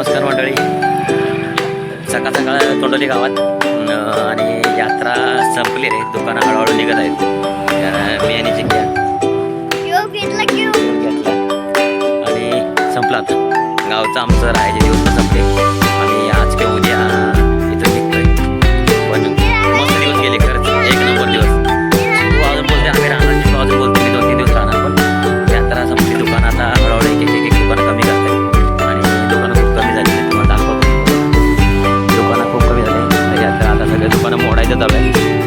नमस्कार मंडळी. सकाळ सकाळ तोंडोली गावात. आणि यात्रा संपली रे. दुकानं हळूहळू निघत आहेत. मी आणि जिंक्या. आणि संपला आता. गावचं आमचं राहायचे दिवस संपले. তাহলে